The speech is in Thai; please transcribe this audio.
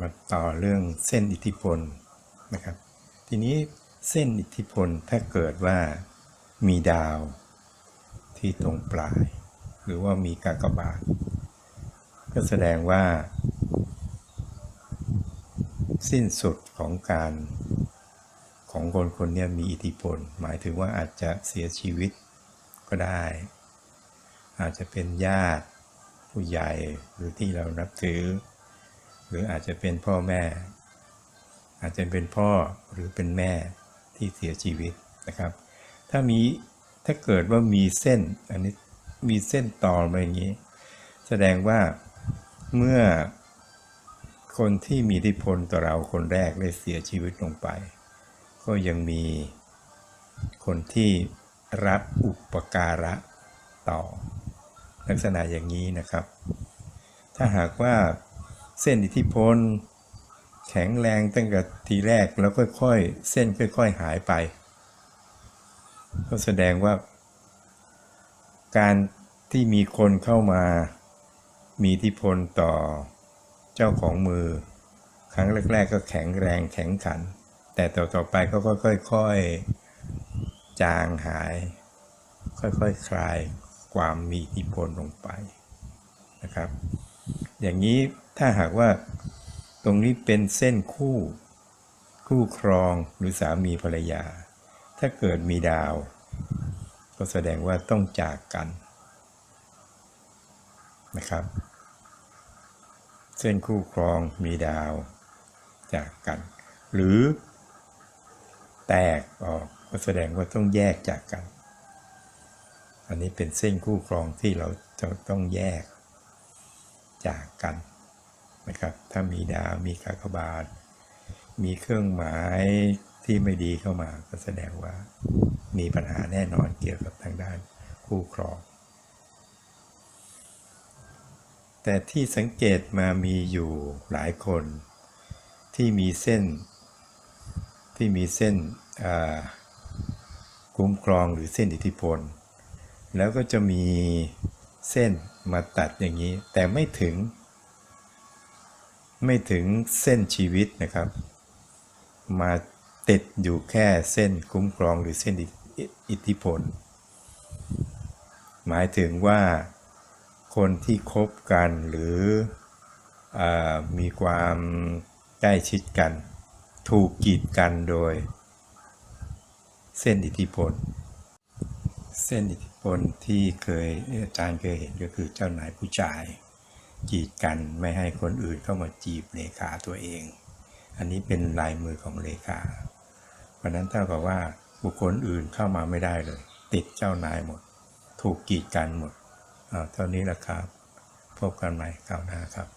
มาต่อเรื่องเส้นอิทธิพลนะครับ ทีนี้เส้นอิทธิพลถ้าเกิดว่ามีดาวที่ตรงปลาย หรือว่ามีกากบาท ก็แสดงว่า สิ้นสุดของการของคนคนนี้มีอิทธิพล หมายถึงว่าอาจจะเสียชีวิตก็ได้ อาจจะเป็นญาติผู้ใหญ่หรือที่เรานับถือ รืออาจจะเป็นพ่อแม่ อาจจะเป็นพ่อหรือเป็นแม่ที่เสียชีวิตนะครับ ถ้ามีถ้าเกิดว่ามีเส้นอันนี้มีเส้นต่อมาอย่างนี้ แสดงว่าเมื่อคนที่มีอิทธิพลต่อเราคนแรกได้เสียชีวิตลงไป ก็ยังมีคนที่รับอุปการะต่อ ลักษณะอย่างนี้นะครับ ถ้าหากว่า เส้นอิทธิพล แข็งแรงตั้งแต่ทีแรกแล้วค่อยๆ เส้นค่อย ๆ หายไป ก็แสดงว่า การที่มีคนเข้ามามีอิทธิพลต่อเจ้าของมือ ครั้งแรก ๆ ก็แข็งแรงแข็งขัน แต่ต่อๆไปก็ค่อยๆ จางหาย ค่อยๆคคลายความมีอิทธิพลลงไปนะครับ อย่างนี้ ถ้าหากว่าตรงนี้เป็นเส้นคู่ คู่ครองหรือสามีภรรยา ถ้าเกิดมีดาว ก็แสดงว่าต้องจากกันนะครับ เส้นคู่ครองมีดาวจากกัน หรือแตกออกก็แสดงว่าต้องแยกจากกัน อันนี้เป็นเส้นคู่ครองที่เราจะต้องแยกจากกัน นะครับ ถ้ามีดาวมีกากบาท มีเครื่องหมายที่ไม่ดีเข้ามาก็แสดงว่า มีปัญหาแน่นอนเกี่ยวกับทางด้านคู่ครอง แต่ที่สังเกตมามีอยู่หลายคน ที่มีเส้น ที่มีเส้นคุ้มครองหรือเส้นอิทธิพล แล้วก็จะมีเส้นมาตัดอย่างนี้ แต่ไม่ถึง ไม่ถึงเส้นชีวิตนะครับ มาติดอยู่แค่เส้นคุ้มครองหรือเส้นอิทธิพล หมายถึงว่าคนที่คบกันหรืออมีความใกล้ชิดกัน ถูกกีดกันโดย เส้นอิทธิพล เส้นอิทธิพลที่เคยอาจารย์เคยเห็นก็คือเจ้านายผู้ชาย กีดกันไม่ให้คนอื่นเข้ามาจีบเลขาตัวเอง อันนี้เป็นลายมือของเลขา เพราะนั้นเท่ากับว่าบุคคลอื่นเข้ามาไม่ได้เลย ติดเจ้านายหมด ถูกกีดกันหมดเท่านี้ละครับ พบกันใหม่คราวหน้าครับ